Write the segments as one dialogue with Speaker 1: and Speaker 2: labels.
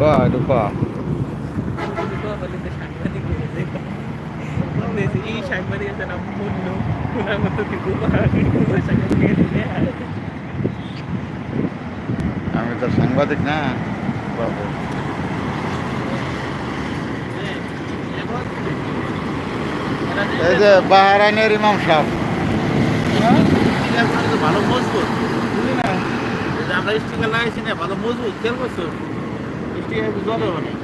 Speaker 1: ক
Speaker 2: এই সাংবাদিক আছে না মূল্য ওনার মতো
Speaker 1: আমি তো সাংবাদিক না বাবু। এই যে বাহারাইনের ইমাম সাহেব।
Speaker 2: ভালো মজবুত। এই আমরা স্টিকার লাগাইছি না ভালো মজবুত। কেন করছ? স্টিকার জলে অনেক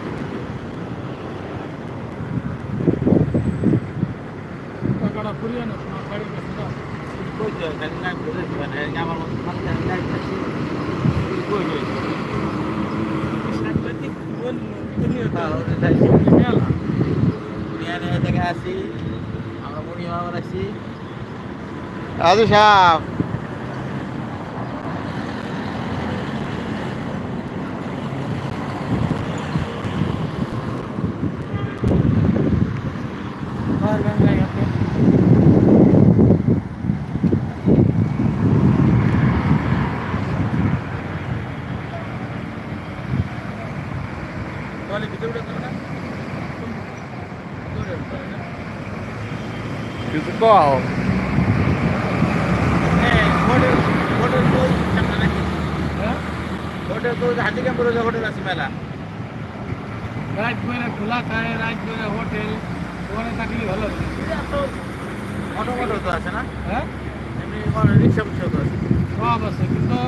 Speaker 2: ধরে দিবা না এই আমার মতো থাকি আসি আমরা মুড়ি মামা আসি
Speaker 1: রাজু সাহেব
Speaker 2: Wow. হোটেল তো হাতিকাম করে যে হোটেল আছে মেলা
Speaker 3: রাত করে খোলা থাকে রাত করে হোটেল ওখানে থাকলে ভালো
Speaker 2: অটো মোটো তো আছে না
Speaker 3: হ্যাঁ
Speaker 2: এমনি রিক্সা ফিক্সা তো আছে
Speaker 3: সব আছে কিন্তু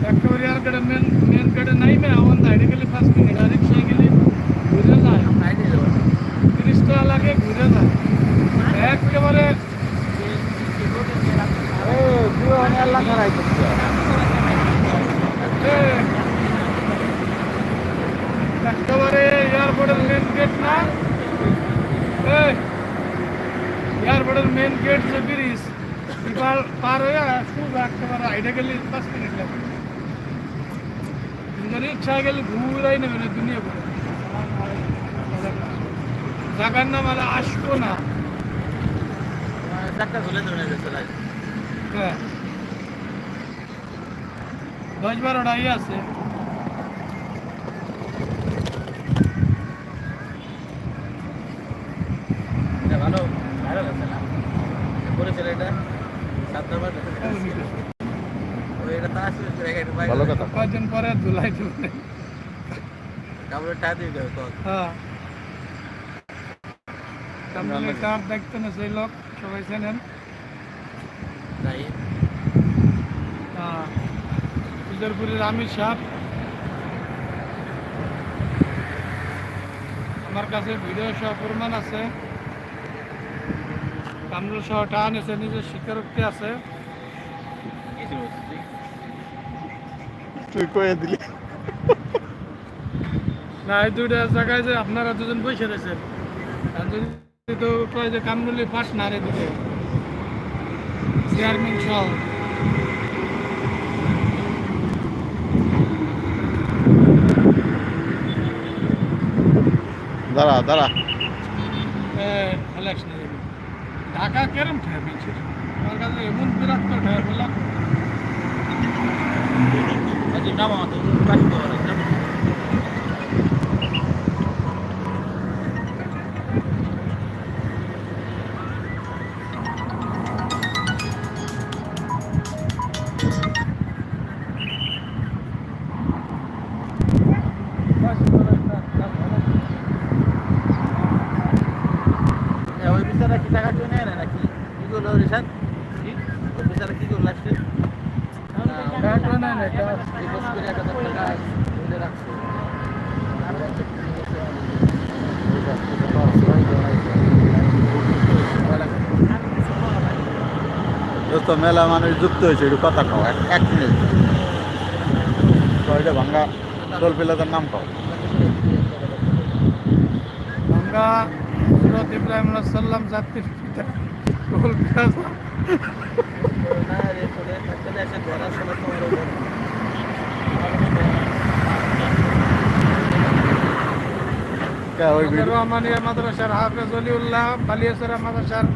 Speaker 3: ফ্যাক্টরি আর কেটে মেন মেন কেটে নাই মে আমার সাইডে ফার্স্ট মিনিট আর রিক্সায় গেলে ঘুরে যায় তিরিশ লাগে ঘুরে যায় একেবারে একেবারে এয়ারপোর্টের মেন গেট না এয়ারপোর্টের মেন গেট যে ব্রিজ পার পার হয়ে খুব একেবারে হাইডে গেলে পাঁচ মিনিট লাগে কিন্তু রিক্সায় গেলে ঘুরাই নেবে না দুনিয়া ঘুরে জায়গার নাম আর আসব না
Speaker 2: চারটা ধরে ধরে
Speaker 3: হ্যাঁ দশ বারোটা ইয়ে আছে।
Speaker 2: এটা ভালো ভালো লাগছে না? করেছিল এটা? সাত নম্বর ওই এটা
Speaker 1: ভালো কথা।
Speaker 3: পরে? ধুলাই দেবে
Speaker 2: কাপড়ের টা দিয়ে দেবে
Speaker 3: হ্যাঁ। সামনে কার দেখতে না সেই লোক সবাই চেনেন। হ্যাঁ উদয়পুরের আমির সাহ আমার কাছে ভিডিও সহ প্রমাণ আছে। কামরুল সহ টান আছে নিজের স্বীকারোক্তি আছে।
Speaker 2: তুই?
Speaker 1: কয়ে দিলি।
Speaker 3: না এই দুইটা জায়গায় যে আপনারা দুজন বসে রয়েছেন। যদি তো কয় যে কামরুলি পাস না রে দিকে। চেয়ারম্যান সহ
Speaker 1: দাঁড়া দাঁড়া
Speaker 3: ইলেকশনে ঢাকা কেরম ঠায় পেয়েছে আমার কাছে এমন বিরাট ঠায় বললাম
Speaker 2: আচ্ছা নামা ওই বিচারা কি টাকা কেউ নেয় না নাকি? কি করল রিসাদ ওই বিচারা কি করল
Speaker 1: দোস্ত মেলা মানুষ যুক্ত হয়েছে একটু কথা কও এক এক মিনিট। কয়টা ভাঙ্গা? দোল পিলাদের নাম কও।
Speaker 3: আমরা হজরত ইব্রাহিম সাল্লাম জাতির পিতা। রহমানিয়া মাদ্রাসার হাফেজ অলিউল্লাহ বালিয়াসরা মাদ্রাসার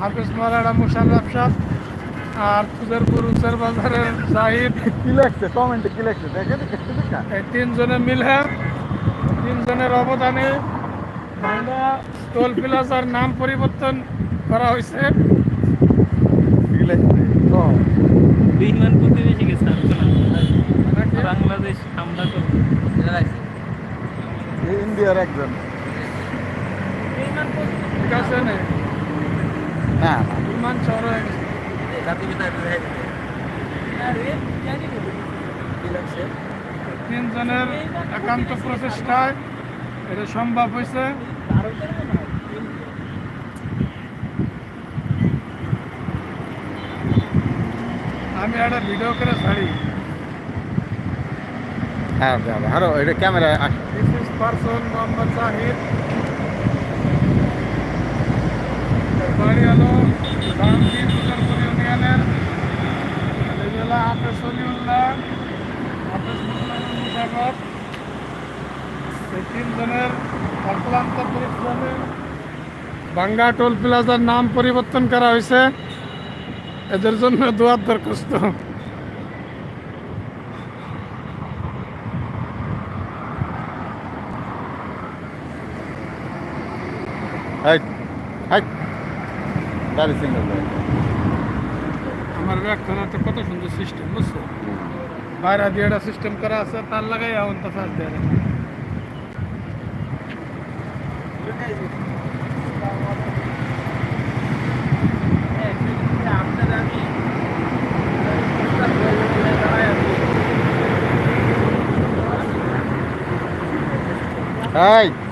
Speaker 3: হাফেজ মালানা মুশাররফ সাহ আর খুদেরপুর উত্তর বাজারের জাহিদ।
Speaker 1: কি লাগছে? কমেন্টে কি লাগছে? দেখে দেখে
Speaker 3: এই তিনজনে মিলে তিনজনের অবদানে টোল প্লাজার নাম পরিবর্তন করা হয়েছে।
Speaker 4: বিমান বাংলাদেশ। হামলা করবে
Speaker 1: ইন্ডিয়ার একজন।
Speaker 4: বিমান
Speaker 3: ঠিক আছে না?
Speaker 1: না না।
Speaker 3: বিমান চড় গেছে।
Speaker 2: জাতিপিতা
Speaker 3: তিনজনের একান্ত প্রচেষ্টায় এটা সম্ভব হয়েছে। আমি একটা ভিডিও করে ছাড়ি।
Speaker 1: হ্যাঁ দাদা আরও এটা camera
Speaker 3: this is person Mohammad Zahid বাড়ি হলো উত্তরপুর ইউনিয়নের। জেলা হাফেজ সলিউল্লাহ হাফেজ মুসাফর এই তিনজনের অক্লান্ত পরিশ্রমে বাঙ্গা টোল প্লাজার নাম পরিবর্তন করা হয়েছে। এদের জন্য দোয়ার দরখাস্ত। আমার ব্যাগখানাতে কত সুন্দর সিস্টেম বুঝছ? বাইরে দিয়ে একটা সিস্টেম করা আছে তার লাগাই এখন তো ফার্স্ট দেয়।
Speaker 1: Hey!